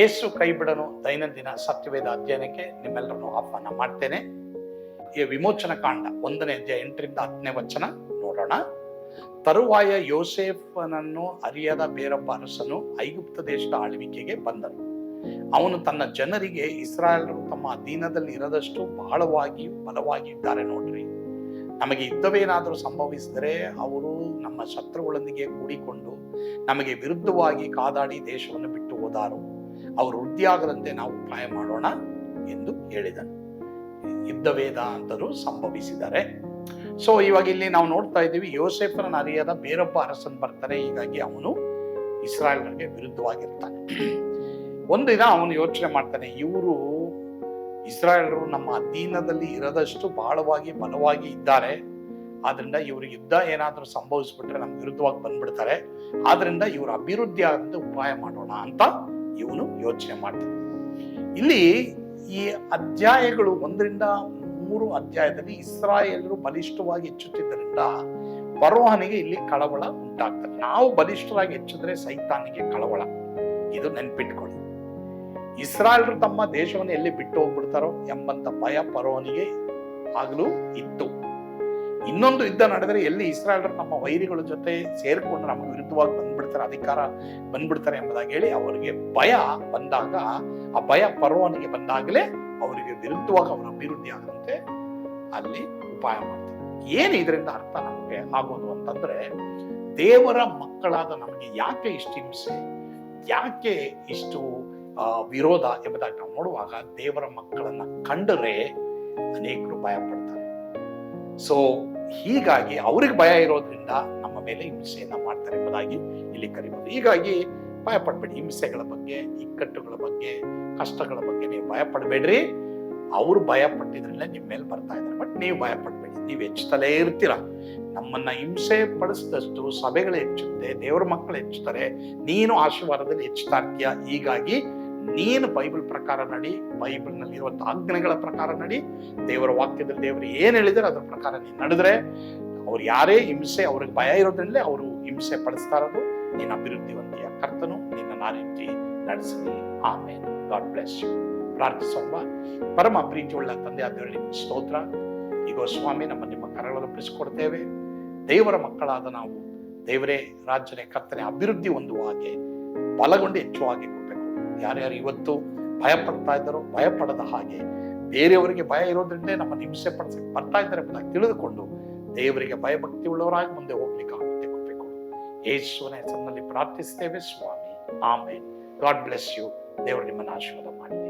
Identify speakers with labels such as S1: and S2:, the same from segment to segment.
S1: ಯೇಸು ಕೈಬಿಡನು ದೈನಂದಿನ ಸತ್ಯವೇದ ಅಧ್ಯಯನಕ್ಕೆ ನಿಮ್ಮೆಲ್ಲರನ್ನು ಆಹ್ವಾನ ಮಾಡ್ತೇನೆ. ಈ ವಿಮೋಚನ ಕಾಂಡ ಒಂದನೇ ಅಧ್ಯಾಯ ಎಂಟರಿಂದ ಹತ್ತನೇ ವಚನ ನೋಡೋಣ. ತರುವಾಯ ಯೋಸೇಫನನ್ನು ಅರಿಯದ ಬೇರೊಬ್ಬ ಅರಸನು ಐಗುಪ್ತ ದೇಶದ ಆಳ್ವಿಕೆಗೆ ಬಂದನು. ಅವನು ತನ್ನ ಜನರಿಗೆ ಇಸ್ರಾಯೇಲರು ತಮ್ಮ ಅಧೀನದಲ್ಲಿ ಇರದಷ್ಟು ಬಹಳವಾಗಿ ಬಲವಾಗಿ ಇದ್ದಾರೆ ನೋಡ್ರಿ. ನಮಗೆ ಯುದ್ಧವೇನಾದರೂ ಸಂಭವಿಸಿದರೆ ಅವರು ನಮ್ಮ ಶತ್ರುಗಳೊಂದಿಗೆ ಕೂಡಿಕೊಂಡು ನಮಗೆ ವಿರುದ್ಧವಾಗಿ ಕಾದಾಡಿ ದೇಶವನ್ನು ಬಿಟ್ಟು ಹೋದಾರು. ಅವರು ವೃದ್ಧಿಯಾಗದಂತೆ ನಾವು ಉಪಾಯ ಮಾಡೋಣ ಎಂದು ಹೇಳಿದನು. ಯುದ್ಧವೇದ ಅಂತರೂ ಸಂಭವಿಸಿದ್ದಾರೆ ಸೊ ಇವಾಗ ಇಲ್ಲಿ ನಾವು ನೋಡ್ತಾ ಇದ್ದೀವಿ, ಯೋಸೇಫನ ಅರಿಯದ ಬೇರೊಬ್ಬ ಅರಸನ್ ಬರ್ತಾರೆ. ಹೀಗಾಗಿ ಅವನು ಇಸ್ರಾಯೇಲ್ಗಳಿಗೆ ವಿರುದ್ಧವಾಗಿರ್ತಾನೆ. ಒಂದು ದಿನ ಅವನು ಯೋಚನೆ ಮಾಡ್ತಾನೆ, ಇವರು ಇಸ್ರಾಯೇಲರು ನಮ್ಮ ಅಧೀನದಲ್ಲಿ ಇರದಷ್ಟು ಬಾಳವಾಗಿ ಬಲವಾಗಿ ಇದ್ದಾರೆ. ಆದ್ರಿಂದ ಇವರು ಯುದ್ಧ ಏನಾದರೂ ಸಂಭವಿಸ್ಬಿಟ್ರೆ ನಮ್ಗೆ ವಿರುದ್ಧವಾಗಿ ಬಂದ್ಬಿಡ್ತಾರೆ. ಆದ್ರಿಂದ ಇವರು ಅಭಿವೃದ್ಧಿ ಆದಂತೆ ಉಪಾಯ ಮಾಡೋಣ ಅಂತ ಇವನು ಯೋಚನೆ ಮಾಡ್ತಾನೆ. ಇಲ್ಲಿ ಈ ಅಧ್ಯಾಯಗಳು ಒಂದರಿಂದ ಮೂರು ಅಧ್ಯಾಯದಲ್ಲಿ ಇಸ್ರಾಯೇಲರು ಬಲಿಷ್ಠವಾಗಿ ಹೆಚ್ಚುತ್ತಿದ್ದರಿಂದ ಬರೋಹನಿಗೆ ಇಲ್ಲಿ ಕಳವಳ ಉಂಟಾಗ್ತದೆ. ನಾವು ಬಲಿಷ್ಠರಾಗಿ ಹೆಚ್ಚಿದ್ರೆ ಸೈತಾನಿಗೆ ಕಳವಳ. ಇದು ನೆನ್ಪಿಟ್ಕೊಳ್ಳಿ. ಇಸ್ರಾಯೇಲರು ತಮ್ಮ ದೇಶವನ್ನು ಎಲ್ಲಿ ಬಿಟ್ಟು ಹೋಗ್ಬಿಡ್ತಾರೋ ಎಂಬಂತ ಭಯ ಪರೋಹನಿಗೆ ಆಗಲೂ ಇತ್ತು. ಇನ್ನೊಂದು ಯುದ್ಧ ನಡೆದರೆ ಎಲ್ಲಿ ಇಸ್ರಾಯೇಲರು ನಮ್ಮ ವೈರಿಗಳ ಜೊತೆ ಸೇರಿಕೊಂಡು ನಮಗೆ ವಿರುದ್ಧವಾಗಿ ಬಂದ್ಬಿಡ್ತಾರೆ, ಅಧಿಕಾರ ಬಂದ್ಬಿಡ್ತಾರೆ ಎಂಬುದಾಗಿ ಹೇಳಿ ಅವರಿಗೆ ಭಯ ಬಂದಾಗ, ಆ ಭಯ ಪರ್ವನಿಗೆ ಬಂದಾಗಲೇ ಅವರಿಗೆ ವಿರುದ್ಧವಾಗಿ ಅವರ ಅಭಿವೃದ್ಧಿ ಆಗದಂತೆ ಅಲ್ಲಿ ಉಪಾಯ ಮಾಡ್ತಾರೆ. ಏನು ಇದರಿಂದ ಅರ್ಥ ನಮಗೆ ಆಗೋದು ಅಂತಂದ್ರೆ, ದೇವರ ಮಕ್ಕಳಾದ ನಮಗೆ ಯಾಕೆ ಇಷ್ಟು ಹಿಂಸೆ, ಯಾಕೆ ಇಷ್ಟು ವಿರೋಧ ಎಂಬುದಾಗಿ ನಾವು ನೋಡುವಾಗ ದೇವರ ಮಕ್ಕಳನ್ನ ಕಂಡರೆ ಅನೇಕರು ಭಯ ಪಡ್ತಾರೆ ಸೊ ಹೀಗಾಗಿ ಅವ್ರಿಗೆ ಭಯ ಇರೋದ್ರಿಂದ ನಮ್ಮ ಮೇಲೆ ಹಿಂಸೆಯನ್ನ ಮಾಡ್ತಾರೆ ಎಂಬುದಾಗಿ ಇಲ್ಲಿ ಕರಿಬಹುದು ಹೀಗಾಗಿ ಭಯ ಪಡ್ಬೇಡಿ. ಹಿಂಸೆಗಳ ಬಗ್ಗೆ, ಇಕ್ಕಟ್ಟುಗಳ ಬಗ್ಗೆ, ಕಷ್ಟಗಳ ಬಗ್ಗೆ ನೀವು ಭಯ ಪಡಬೇಡ್ರಿ. ಅವ್ರು ಭಯ ಪಟ್ಟಿದ್ರಲ್ಲೇ ನಿಮ್ಮ ಮೇಲೆ ಬರ್ತಾ ಇದ್ದಾರೆ. ಬಟ್ ನೀವು ಭಯ ಪಡ್ಬೇಡಿ. ನೀವು ಹೆಚ್ಚುತ್ತಲೇ ಇರ್ತೀರ. ನಮ್ಮನ್ನ ಹಿಂಸೆ ಪಡಿಸಿದಷ್ಟು ಸಭೆಗಳು ಹೆಚ್ಚುತ್ತೆ, ದೇವರ ಮಕ್ಕಳು ಹೆಚ್ಚುತ್ತಾರೆ. ನೀನು ಆಶೀರ್ವಾದದಲ್ಲಿ ಹೆಚ್ಚುತ್ತಾ ಇರ್ತೀಯ. ಹೀಗಾಗಿ ನೀನು ಬೈಬಲ್ ಪ್ರಕಾರ ನಡಿ ಬೈಬಲ್ ಇರುವ ಆಜ್ಞೆಗಳ ಪ್ರಕಾರ ನಡಿ, ದೇವರ ವಾಕ್ಯದಲ್ಲಿ ದೇವರು ಏನು ಹೇಳಿದ್ರೆ ಅದ್ರ ಪ್ರಕಾರ ನೀನು ನಡೆದ್ರೆ, ಅವ್ರು ಯಾರೇ ಹಿಂಸೆ, ಅವ್ರಿಗೆ ಭಯ ಇರೋದ್ರಲ್ಲೇ ಅವರು ಹಿಂಸೆ ಪಡಿಸ್ತಾ ಇರೋದು ನೀನು ಅಭಿವೃದ್ಧಿ ಹೊಂದಿಯ ಕರ್ತನು ನಿನ್ನ ಆ ರೀತಿ ನಡೆಸಲಿ. ಆಮೇಲೆ ಗಾಡ್ ಬ್ಲೆಸ್ ಯು. ಪ್ರಾರ್ಥಿಸೋಣ. ಪರಮ ಪ್ರೀತಿಯುಳ್ಳ ತಂದೆ ಅದರಲ್ಲಿ ಸ್ತೋತ್ರ. ಈಗ ಸ್ವಾಮಿ, ನಮ್ಮ ನಿಮ್ಮ ಕರಗಳನ್ನು ಬಿಡಿಸ್ಕೊಡ್ತೇವೆ ದೇವರ ಮಕ್ಕಳಾದ ನಾವು ದೇವರೇ ರಾಜ್ಯನೇ ಕರ್ತನೆ, ಅಭಿವೃದ್ಧಿ ಹೊಂದುವ ಹಾಗೆ ಬಲಗೊಂಡು ಹೆಚ್ಚುವಾಗಿ ಕೊಡಬೇಕು ಯಾರ್ಯಾರು ಇವತ್ತು ಭಯ ಪಡ್ತಾ ಇದ್ದಾರೋ ಭಯ ಪಡದ ಹಾಗೆ ಬೇರೆಯವರಿಗೆ ಭಯ ಇರೋದ್ರಿಂದ ನಮ್ಮ ಹಿಂಸೆ ಪಡಿಸಿ ಬರ್ತಾ ಇದ್ದಾರೆ ಎಂಬುದಾಗಿ ತಿಳಿದುಕೊಂಡು ದೇವರಿಗೆ ಭಯಭಕ್ತಿ ಉಳ್ಳವರಾಗಿ ಮುಂದೆ ಹೋಗ್ಲಿಕ್ಕೆ ಆಗುತ್ತೆ ಕೊಡಬೇಕು ಯೇಸುವನ ಹೆಸರಿನಲ್ಲಿ ಪ್ರಾರ್ಥಿಸ್ತೇವೆ ಸ್ವಾಮಿ. ಆಮೇಲೆ ಗಾಡ್ ಬ್ಲೆಸ್ ಯು. ದೇವರು ನಿಮ್ಮನ್ನು ಆಶೀರ್ವಾದ ಮಾಡಲಿ.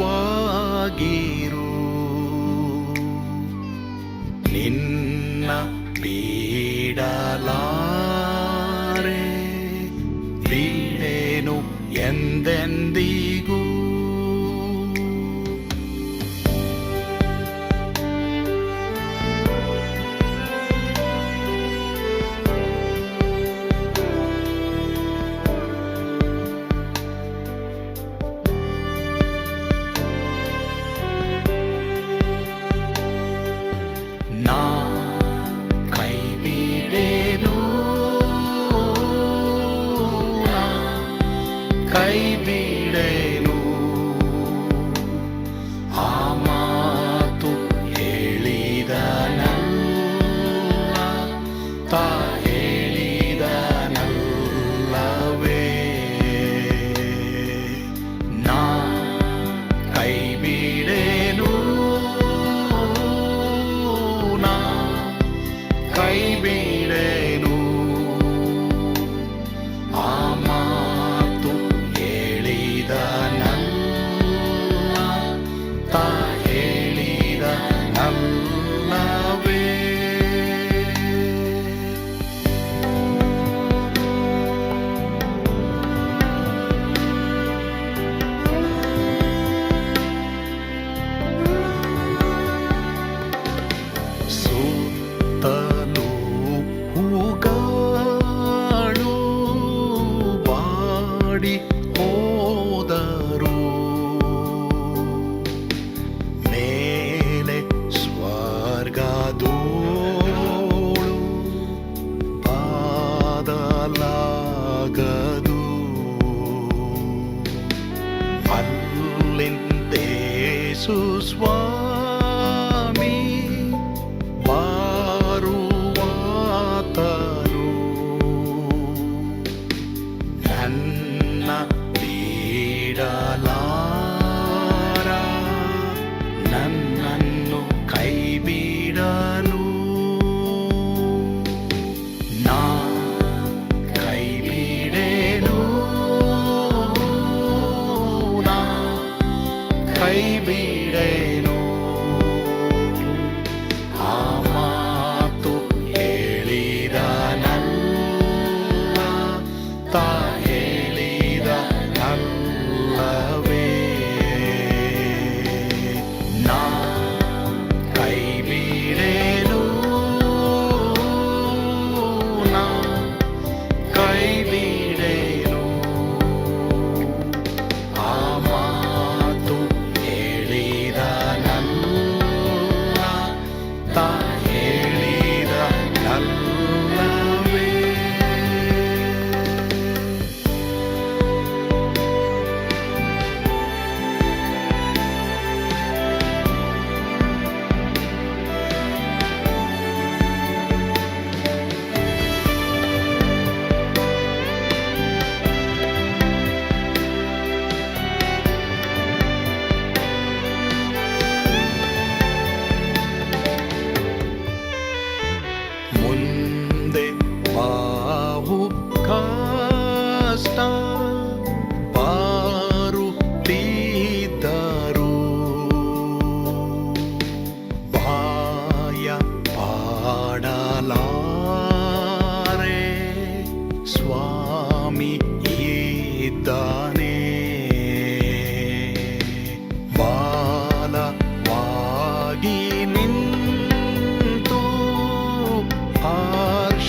S2: ವಾಗಿ கைவிடே ಸಾಗದು ಅಲ್ಲಿಂದೇಸು ಸ್ವಾಮಿ ಮಾರುವಾತನು ನನ್ನ ಬೀಡಲಾ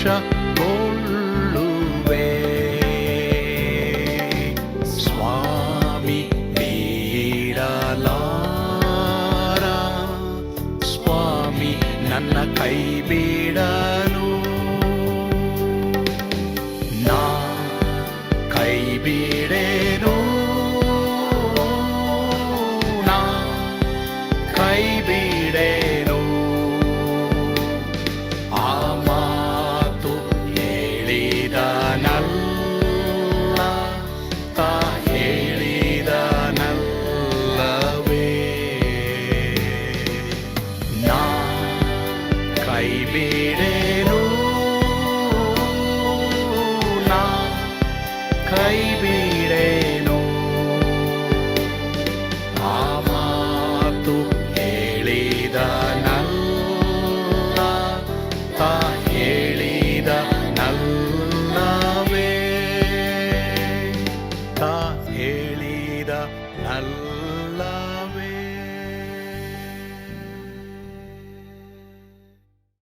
S2: ಹರ್ಷಗೊಳ್ಳುವೆ ಸ್ವಾಮಿ ಬೀರಲಾರ ಸ್ವಾಮಿ ನನ್ನ ಕೈ ಬೀಡಲು ನಾ ಕೈ ಬೀಡ